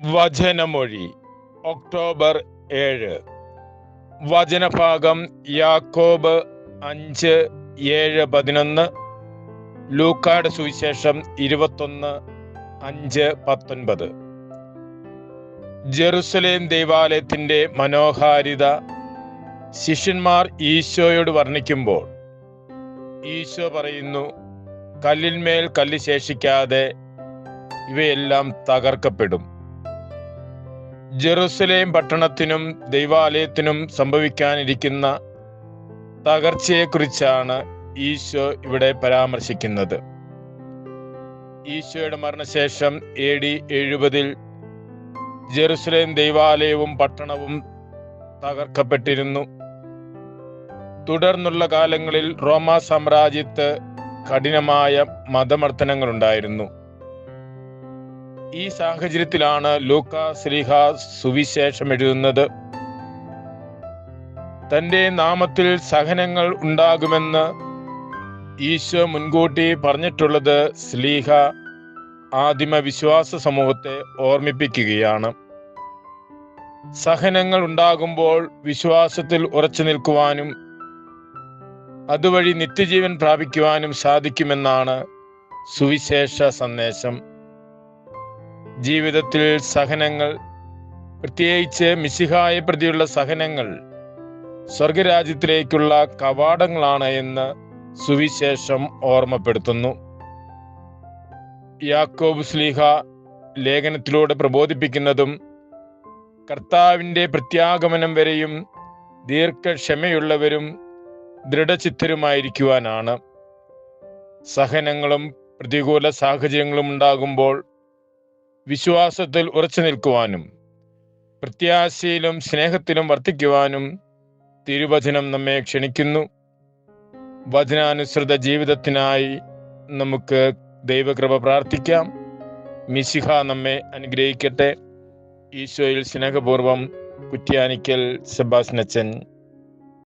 വചനമൊഴി. October ഏഴ്. വചനഭാഗം യാക്കോബ് അഞ്ച് ഏഴ് പതിനൊന്ന്. ലൂക്കാട് സുവിശേഷം ഇരുപത്തൊന്ന് അഞ്ച് പത്തൊൻപത്. ജെറുസലേം ദൈവാലയത്തിന്റെ മനോഹാരിത ശിഷ്യന്മാർ ഈശോയോട് വർണിക്കുമ്പോൾ ഈശോ പറയുന്നു കല്ലിന്മേൽ കല്ല് ശേഷിക്കാതെ ഇവയെല്ലാം തകർക്കപ്പെടും. ജെറുസലേം പട്ടണത്തിനും ദൈവാലയത്തിനും സംഭവിക്കാനിരിക്കുന്ന തകർച്ചയെക്കുറിച്ചാണ് ഈശോ ഇവിടെ പരാമർശിക്കുന്നത്. ഈശോയുടെ മരണശേഷം എ ഡി എഴുപതിൽ ജെറുസലേം ദൈവാലയവും പട്ടണവും തകർക്കപ്പെട്ടിരുന്നു. തുടർന്നുള്ള കാലങ്ങളിൽ റോമ സാമ്രാജ്യത്ത് കഠിനമായ മതമർദ്ദനങ്ങളുണ്ടായിരുന്നു. ഈ സാഹചര്യത്തിലാണ് ലൂക്ക ശ്രീഹ സുവിശേഷം എഴുതുന്നത്. തന്റെ നാമത്തിൽ സഹനങ്ങൾ ഉണ്ടാകുമെന്ന് ഈശോ മുൻകൂട്ടി പറഞ്ഞിട്ടുള്ളത് സ്ലീഹ ആദിമ വിശ്വാസ സമൂഹത്തെ ഓർമ്മിപ്പിക്കുകയാണ്. സഹനങ്ങൾ ഉണ്ടാകുമ്പോൾ വിശ്വാസത്തിൽ ഉറച്ചു നിൽക്കുവാനും അതുവഴി നിത്യജീവൻ പ്രാപിക്കുവാനും സാധിക്കുമെന്നാണ് സുവിശേഷ സന്ദേശം. ജീവിതത്തിൽ സഹനങ്ങൾ പ്രത്യേകിച്ച് മിശിഹായെ പ്രതിയുള്ള സഹനങ്ങൾ സ്വർഗരാജ്യത്തിലേക്കുള്ള കവാടങ്ങളാണ് എന്ന് സുവിശേഷം ഓർമ്മപ്പെടുത്തുന്നു. യാക്കോബ് സ്ലീഹ ലേഖനത്തിലൂടെ പ്രബോധിപ്പിക്കുന്നതും കർത്താവിന്റെ പ്രത്യാഗമനം വരെയും ദീർഘക്ഷമയുള്ളവരും ദൃഢചിത്തരുമായിരിക്കുവാനാണ്. സഹനങ്ങളും പ്രതികൂല സാഹചര്യങ്ങളും ഉണ്ടാകുമ്പോൾ വിശ്വാസത്തിൽ ഉറച്ചു നിൽക്കുവാനും പ്രത്യാശയിലും സ്നേഹത്തിലും വർദ്ധിക്കുവാനും തിരുവചനം നമ്മെ ക്ഷണിക്കുന്നു. വചനാനുസൃത ജീവിതത്തിനായി നമുക്ക് ദൈവകൃപ പ്രാർത്ഥിക്കാം. മിശിഹ നമ്മെ അനുഗ്രഹിക്കട്ടെ. ഈശോയിൽ സ്നേഹപൂർവം കുറ്റ്യാനിക്കൽ സെബാസ്നച്ചൻ